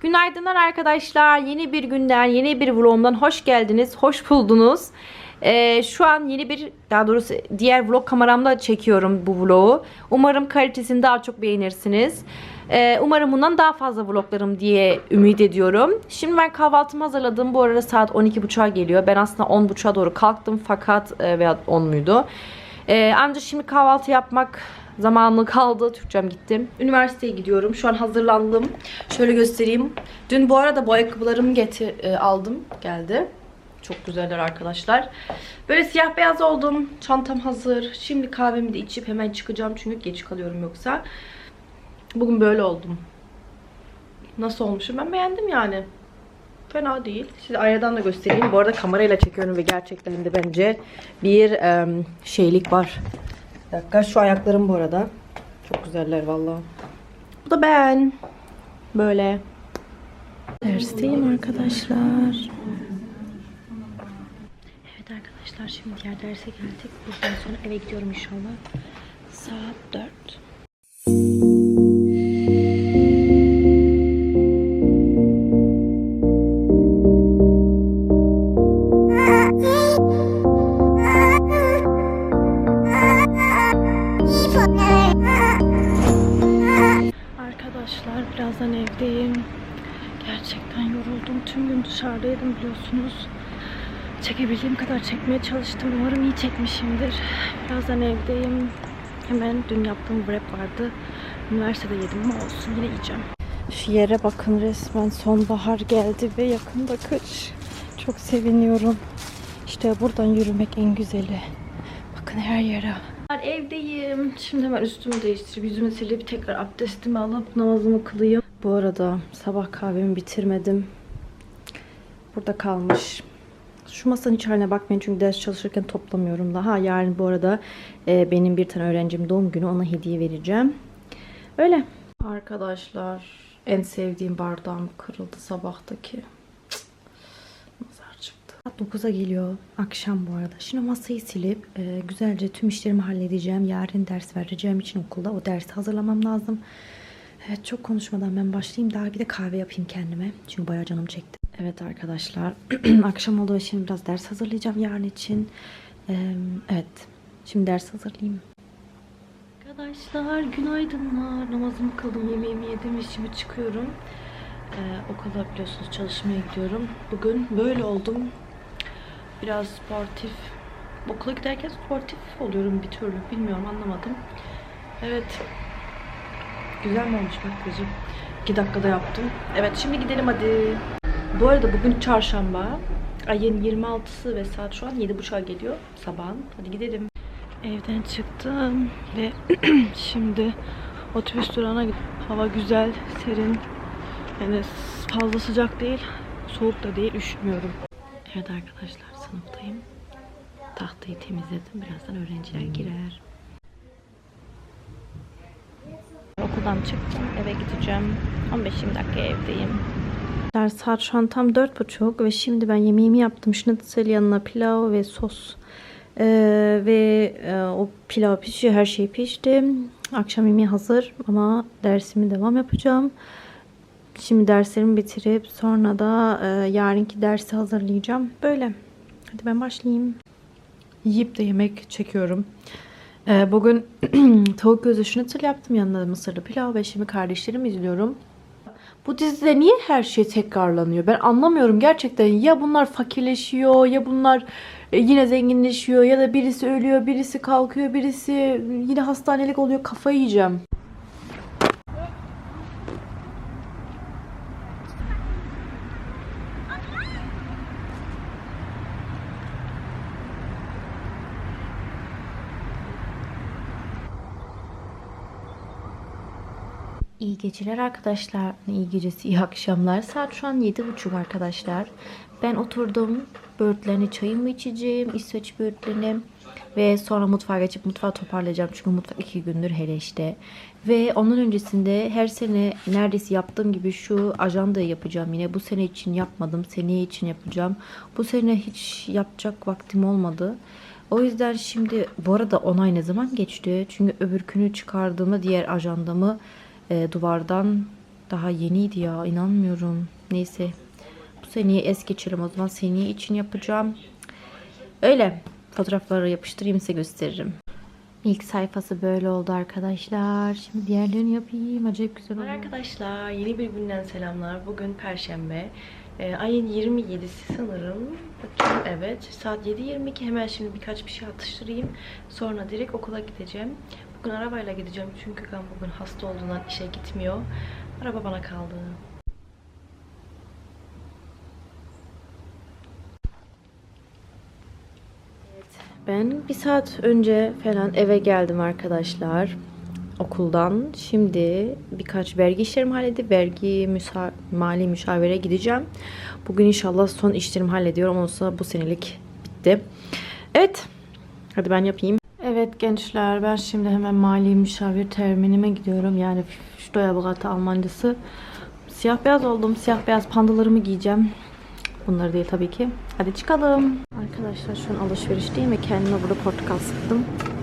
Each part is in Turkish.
Günaydınlar arkadaşlar. Yeni bir günden, yeni bir vlogumdan hoş geldiniz. Hoş buldunuz. Ee, şu an yeni bir, daha doğrusu diğer vlog kameramda çekiyorum bu vlogu. Umarım kalitesini daha çok beğenirsiniz. Ee, umarım bundan daha fazla vloglarım diye ümit ediyorum. Şimdi ben kahvaltımı hazırladım. Bu arada saat 12.30'a geliyor. Ben aslında 10.30'a doğru kalktım fakat e, veya 10 muydu? Ee, ancak şimdi kahvaltı yapmak zamanı kaldı. Türkçem gittim. Üniversiteye gidiyorum. Şu an hazırlandım. Şöyle göstereyim. Dün bu arada bu ayakkabılarımı getir, e, aldım. Geldi. Çok güzeller arkadaşlar. Böyle siyah beyaz oldum. Çantam hazır. Şimdi kahvemi de içip hemen çıkacağım. Çünkü geç kalıyorum yoksa. Bugün böyle oldum. Nasıl olmuşum? Ben beğendim yani. Fena değil. Size aynadan da göstereyim. Bu arada kamerayla çekiyorum ve gerçekten de bence bir em, şeylik var. Bir dakika şu ayaklarım bu arada. Çok güzeller vallahi. Bu da ben. Böyle. Dersteyim arkadaşlar. Evet arkadaşlar şimdi diğer derse geldik. Buradan sonra eve gidiyorum inşallah. Saat 4. Tüm gün dışarıdaydım biliyorsunuz. Çekebildiğim kadar çekmeye çalıştım. Umarım iyi çekmişimdir. Birazdan evdeyim. Hemen dün yaptığım wrap vardı. Üniversitede yedim ama olsun yine yiyeceğim. Şu yere bakın resmen sonbahar geldi ve yakında kış. Çok seviniyorum. İşte buradan yürümek en güzeli. Bakın her yere. Evdeyim. Şimdi hemen üstümü değiştirip yüzümü silip tekrar abdestimi alıp namazımı kılayım. Bu arada sabah kahvemi bitirmedim. Burada kalmış. Şu masanın hiç haline bakmayın çünkü ders çalışırken toplamıyorum daha. Yarın bu arada e, benim bir tane öğrencim doğum günü ona hediye vereceğim. Öyle. Arkadaşlar en sevdiğim bardağım kırıldı sabahtaki. Nazar çıktı. Saat 9'a geliyor akşam bu arada. Şimdi masayı silip e, güzelce tüm işlerimi halledeceğim. Yarın ders vereceğim için okulda o dersi hazırlamam lazım. Evet çok konuşmadan ben başlayayım. Daha bir de kahve yapayım kendime. Çünkü bayağı canım çekti. Evet arkadaşlar. akşam oldu ve şimdi biraz ders hazırlayacağım yarın için. Ee, evet. Şimdi ders hazırlayayım. Arkadaşlar günaydınlar. Namazımı kıldım, yemeğimi yedim ve şimdi çıkıyorum. Ee, okula biliyorsunuz çalışmaya gidiyorum. Bugün böyle oldum. Biraz sportif. Okula giderken sportif oluyorum bir türlü. Bilmiyorum anlamadım. Evet. Güzel mi olmuş makyajım? 2 dakikada yaptım. Evet şimdi gidelim hadi. Bu arada bugün çarşamba. Ayın 26'sı ve saat şu an 7.30'a geliyor sabahın. Hadi gidelim. Evden çıktım ve şimdi otobüs durağına. Hava güzel, serin. Yani fazla sıcak değil, soğuk da değil, üşümüyorum. Evet arkadaşlar sınıftayım. Tahtayı temizledim. Birazdan öğrenciler girer. Okuldan çıktım. Eve gideceğim. 15-20 dakika evdeyim. Saat şu an tam 4.30 ve şimdi ben yemeğimi yaptım. Schnitzel yanına pilav ve sos. Ee, ve e, o pilav pişiyor. Her şey pişti. Akşam yemeği hazır ama dersimi devam yapacağım. Şimdi derslerimi bitirip sonra da e, yarınki dersi hazırlayacağım. Böyle. Hadi ben başlayayım. Yiyip de yemek çekiyorum. Ee, bugün tavuk gözü schnitzel yaptım. Yanına da mısırlı pilav ve şimdi kardeşlerimi izliyorum. Bu dizide niye her şey tekrarlanıyor? Ben anlamıyorum gerçekten. Ya bunlar fakirleşiyor ya bunlar e, yine zenginleşiyor ya da birisi ölüyor, birisi kalkıyor, birisi yine hastanelik oluyor. Kafayı yiyeceğim. İyi geceler arkadaşlar. İyi gecesi, iyi akşamlar. Saat şu an 7.30 arkadaşlar. Ben oturdum. Böğürtlerini çayımı içeceğim. İsveç böğürtlerini. Ve sonra mutfağa geçip mutfağı toparlayacağım. Çünkü mutfak iki gündür hele işte. Ve onun öncesinde her sene neredeyse yaptığım gibi şu ajandayı yapacağım yine. Bu sene için yapmadım. Seneye için yapacağım. Bu sene hiç yapacak vaktim olmadı. O yüzden şimdi bu arada onay ne zaman geçti? Çünkü öbürkünü çıkardığımda diğer ajandamı e, duvardan Daha yeniydi ya inanmıyorum. Neyse bu seneyi es geçelim o zaman seneye için yapacağım. Öyle fotoğrafları yapıştırayım size gösteririm. İlk sayfası böyle oldu arkadaşlar. Şimdi diğerlerini yapayım. Acayip güzel oldu. Arkadaşlar yeni bir günden selamlar. Bugün Perşembe. Ee, ayın 27'si sanırım. Bakayım evet. Saat 7.22 hemen şimdi birkaç bir şey atıştırayım. Sonra direkt okula gideceğim. Bugün arabayla gideceğim çünkü ben bugün hasta olduğundan işe gitmiyor. Araba bana kaldı. Ben bir saat önce falan eve geldim arkadaşlar okuldan. Şimdi birkaç vergi işlerimi halledip vergi müsa mali müşavire gideceğim. Bugün inşallah son işlerimi hallediyorum. Olsa bu senelik bitti. Evet. Hadi ben yapayım. Evet gençler ben şimdi hemen mali müşavir terminime gidiyorum. Yani Steuerberater Almancası. Siyah beyaz oldum. Siyah beyaz pandalarımı giyeceğim. Bunları değil tabii ki. Hadi çıkalım. Arkadaşlar şu an alışverişteyim ve kendime burada portakal sıktım.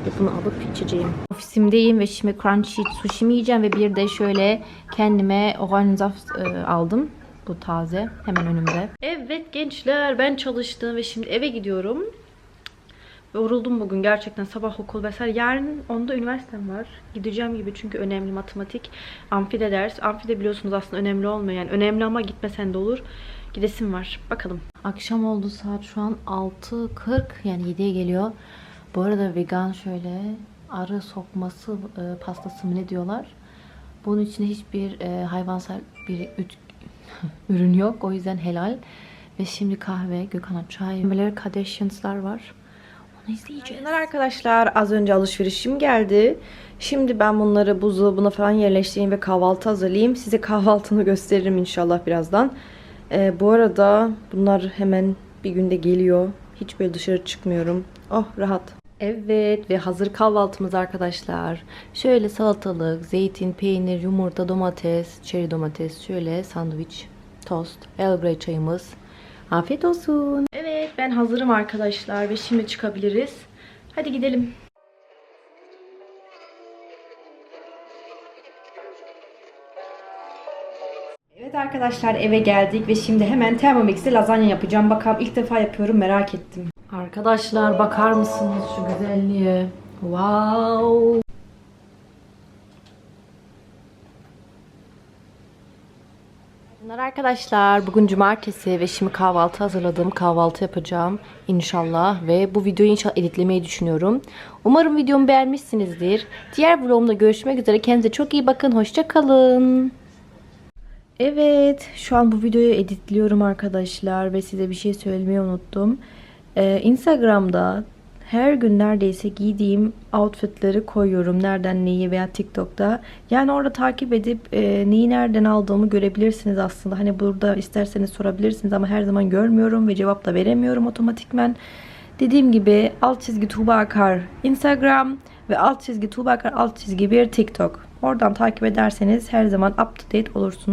Ve bunu alıp içeceğim. Ofisimdeyim ve şimdi crunchy sushi yiyeceğim ve bir de şöyle kendime orangensaft e, aldım. Bu taze. Hemen önümde. Evet gençler ben çalıştım ve şimdi eve gidiyorum. Yoruldum bugün gerçekten sabah okul vesaire. Yarın onda üniversitem var. Gideceğim gibi çünkü önemli matematik. Amfide ders. Amfide biliyorsunuz aslında önemli olmuyor. Yani önemli ama gitmesen de olur. Gidesim var. Bakalım. Akşam oldu saat şu an 6.40 yani 7'ye geliyor. Bu arada vegan şöyle arı sokması e, pastası mı ne diyorlar. Bunun içinde hiçbir e, hayvansal bir üt- ürün yok. O yüzden helal. Ve şimdi kahve, Gökhan'a çay, böyle Kardashians'lar var. Onu izleyeceğiz. Arkadaşlar az önce alışverişim geldi. Şimdi ben bunları buzdolabına falan yerleştireyim ve kahvaltı hazırlayayım. Size kahvaltını gösteririm inşallah birazdan. Ee, bu arada bunlar hemen bir günde geliyor. Hiç böyle dışarı çıkmıyorum. Oh rahat. Evet ve hazır kahvaltımız arkadaşlar. Şöyle salatalık, zeytin, peynir, yumurta, domates, çeri domates, şöyle sandviç, tost, Earl Grey çayımız. Afiyet olsun. Ben hazırım arkadaşlar ve şimdi çıkabiliriz. Hadi gidelim. Evet arkadaşlar eve geldik ve şimdi hemen Thermomix'te lazanya yapacağım. Bakalım ilk defa yapıyorum merak ettim. Arkadaşlar bakar mısınız şu güzelliğe? Wow. Bunlar arkadaşlar bugün cumartesi ve şimdi kahvaltı hazırladım. Kahvaltı yapacağım inşallah ve bu videoyu inşallah editlemeyi düşünüyorum. Umarım videomu beğenmişsinizdir. Diğer vlogumda görüşmek üzere. Kendinize çok iyi bakın. Hoşça kalın. Evet, şu an bu videoyu editliyorum arkadaşlar ve size bir şey söylemeyi unuttum. Ee, Instagram'da her gün neredeyse giydiğim outfitleri koyuyorum. Nereden neyi veya TikTok'ta. Yani orada takip edip e, neyi nereden aldığımı görebilirsiniz aslında. Hani burada isterseniz sorabilirsiniz ama her zaman görmüyorum ve cevap da veremiyorum otomatikmen. Dediğim gibi alt çizgi Tuğba Akar Instagram ve alt çizgi Tuğba Akar alt çizgi bir TikTok. Oradan takip ederseniz her zaman up to date olursunuz.